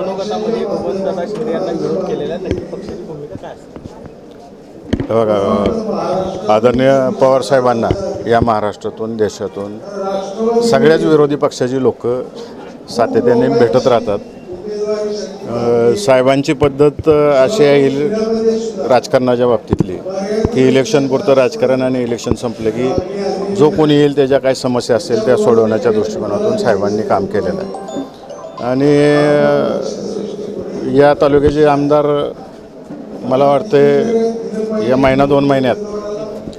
मनोगतामध्ये म्हणजे बबनदादा शिंदे यांना विरोध केलेला नक्की पक्षाची भूमिका काय असते? हे बघा आदरणीय पवारसाहेबांना या महाराष्ट्रातून देशातून सगळ्याच विरोधी पक्षाची लोक सातत्याने भेटत राहतात. साहेबांची पद्धत अशी आहे राजकारणाच्या बाबतीतली की इलेक्शनपुरतं राजकारण आणि इलेक्शन संपलं की जो कोणी येईल त्याच्या काय समस्या असेल त्या सोडवण्याच्या दृष्टिकोनातून साहेबांनी काम केलेलं आहे. आणि या तालुक्याचे आमदार मला वाटते या महिना दोन महिन्यात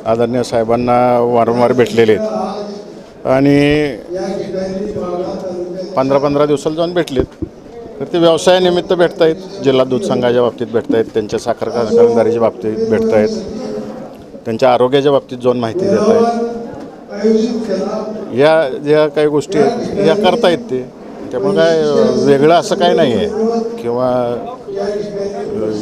आदरणीय साहेबांना वारंवार भेटलेले आहेत. आणि पंधरा पंधरा दिवसाला जाऊन भेटलेत. तर ते व्यवसायानिमित्त भेटत आहेत जिल्हा दूध संघाच्या बाबतीत आहेत त्यांच्या साखर कारखानदारीच्या बाबतीत आहेत त्यांच्या आरोग्याच्या बाबतीत जाऊन माहिती देत आहेत या ज्या काही गोष्टी आहेत या करतायत ते. त्यामुळे काय वेगळं असं काय नाही आहे किंवा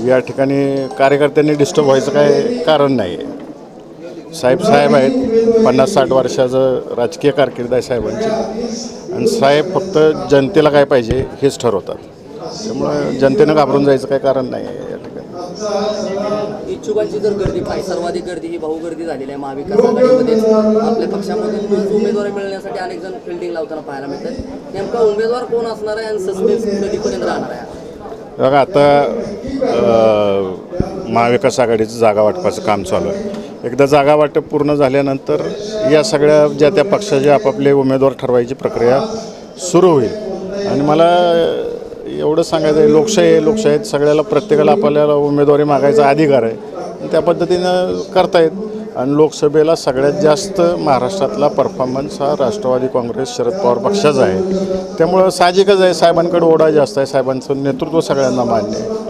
या ठिकाणी कार्यकर्त्यांनी डिस्टर्ब व्हायचं काय कारण नाही आहे साहेब साहेब आहेत पन्नास साठ वर्षाचं राजकीय कारकिर्द आहे साहेबांची. आणि साहेब फक्त जनतेला काय पाहिजे हेच ठरवतात. त्यामुळं जनतेनं घाबरून जायचं काय कारण नाही आहे या ठिकाणी. इच्छुकांची जर गर्दी पाहिजे सर्वाधिक गर्दी ही भाऊ गर्दी झालेली आहे महाविकास आघाडीमध्ये आपल्या पक्षामधून उमेदवार मिळण्यासाठी अनेक जण फिल्डिंग लावताना पाहायला मिळतात. नेमका उमेदवार कोण असणार आहे आणि सस्पेन्स कधीपर्यंत राहणार आहे? बघा आता महाविकास आघाडीचं जागा वाटपाचं काम चालू आहे. एकदा जागा वाटप पूर्ण झाल्यानंतर या सगळ्या ज्या त्या पक्षाचे आपापले उमेदवार ठरवायची प्रक्रिया सुरू होईल. आणि मला एवढं सांगायचं आहे लोकशाही आहे लोकशाहीत सगळ्याला प्रत्येकाला आपल्याला उमेदवारी मागायचा अधिकार आहे. त्या पद्धतीनं करतायत आणि लोकसभेला सगळ्यात जास्त महाराष्ट्रातला परफॉर्मन्स हा राष्ट्रवादी काँग्रेस शरद पवार पक्षाचा आहे. त्यामुळं साहजिकच आहे साहेबांकडे ओढा जास्त आहे साहेबांचं नेतृत्व सगळ्यांना मान्य आहे.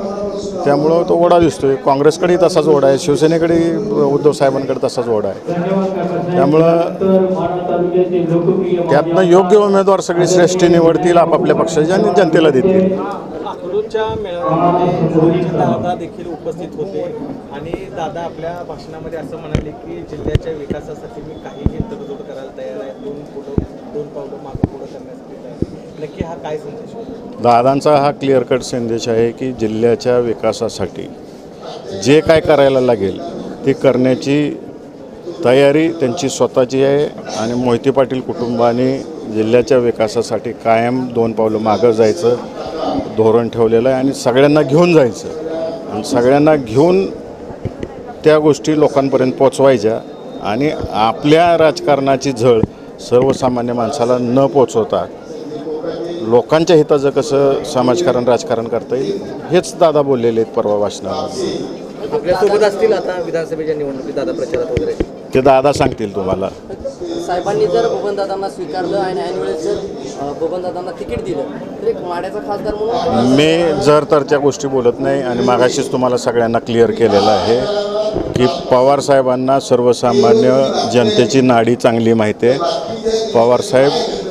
त्यामुळं तो ओढा दिसतोय. काँग्रेसकडे तसाच ओढा आहे शिवसेनेकडे उद्धव साहेबांकडे तसाच ओढा आहे. त्यामुळं त्यातनं योग्य उमेदवार सगळी श्रेष्ठी निवडतील आपापल्या पक्षाची आणि जनतेला देतील. अकलूजच्या मेळाव्यामध्ये दादा देखील उपस्थित होते आणि दादा आपल्या भाषणामध्ये असं म्हणाले की जिल्ह्याच्या विकासासाठी मी काहीही तडजोड करायला तयार आहे दोन पुढं दोन पावलं मागं पुढं करण्यासाठी तयार आहे. नक्की हा काय संदेश? दादांचा हा क्लिअर कट संदेश आहे की जिल्ह्याच्या विकासासाठी जे काय करायला लागेल ते करण्याची तयारी त्यांची स्वतःची आहे आणि मोहिते पाटील कुटुंबाने जिल्ह्याच्या विकासासाठी कायम दोन पावलं मागं जायचं धोरण ठेवलेलं आहे आणि सगळ्यांना घेऊन जायचं. आणि सगळ्यांना घेऊन त्या गोष्टी लोकांपर्यंत पोचवायच्या आणि आपल्या राजकारणाची झळ सर्वसामान्य माणसाला न पोचवता लोकांच्या हिताचं कसं समाजकारण राजकारण करता येईल हेच दादा बोललेले आहेत परवा भाषणामध्ये आपल्यासोबत असतील आता विधानसभेच्या निवडणुकीत दादा प्रचारात वगैरे? ते दादा सांगतील तुम्हाला. साहेबांनी जर बबनदादांना स्वीकारलं आणि ऐन वेळेस जर बबनदादांना तिकीट दिलं तर एक माड्याचा खासदार म्हणून मी जर तर त्या गोष्टी बोलत नाही आणि मागाशीच तुम्हाला सगळ्यांना क्लिअर केलेलं आहे की पवार साहेबांना सर्वसामान्य जनतेची नाडी चांगली माहिती आहे. पवारसाहेब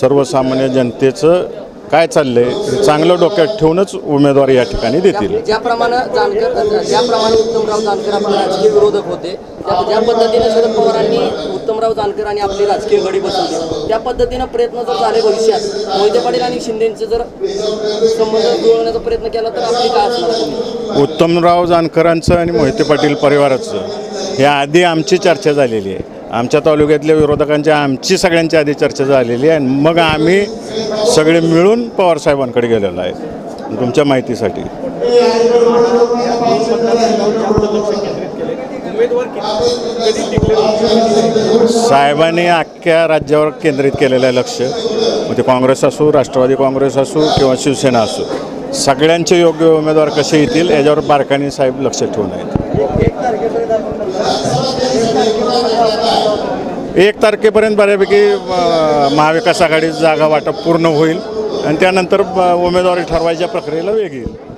सर्वसामान्य जनतेचं काय चाललंय हे चांगलं डोक्यात ठेवूनच उमेदवार या ठिकाणी देतील ज्याप्रमाणे जानकर ज्याप्रमाणे उत्तमराव जानकर आपले राजकीय विरोधक होते त्या ज्या पद्धतीने शरद पवारांनी उत्तमराव जानकर आणि आपली राजकीय गडी बसवली त्या पद्धतीनं प्रयत्न जर झाले भविष्यात मोहिते पाटील आणि शिंदेचे जर संबंध जुळवण्याचा प्रयत्न केला तर आपली काय असणार? उत्तमराव जानकरांचं आणि मोहिते पाटील परिवाराचं हे आधी आमची चर्चा झालेली आहे आमच्या तालुक्यातल्या विरोधकांच्या आमची सगळ्यांची आधी चर्चा झालेली आहे. आणि मग आम्ही सगळे मिळून पवारसाहेबांकडे गेलेलो आहे. तुमच्या माहितीसाठी. साहेबांनी अख्ख्या राज्यावर केंद्रित केलेलं आहे लक्ष. मग ते काँग्रेस असो राष्ट्रवादी काँग्रेस असू किंवा शिवसेना असो सगळ्यांचे योग्य उमेदवार कसे येतील याच्यावर बारकाने साहेब लक्ष ठेवून आहेत. एक तारखेपर्यंत बऱ्यापैकी महाविकास आघाडी जागा वाटप पूर्ण होईल. आणि त्यानंतर उमेदवारी ठरवायच्या प्रक्रियेला वेग येईल.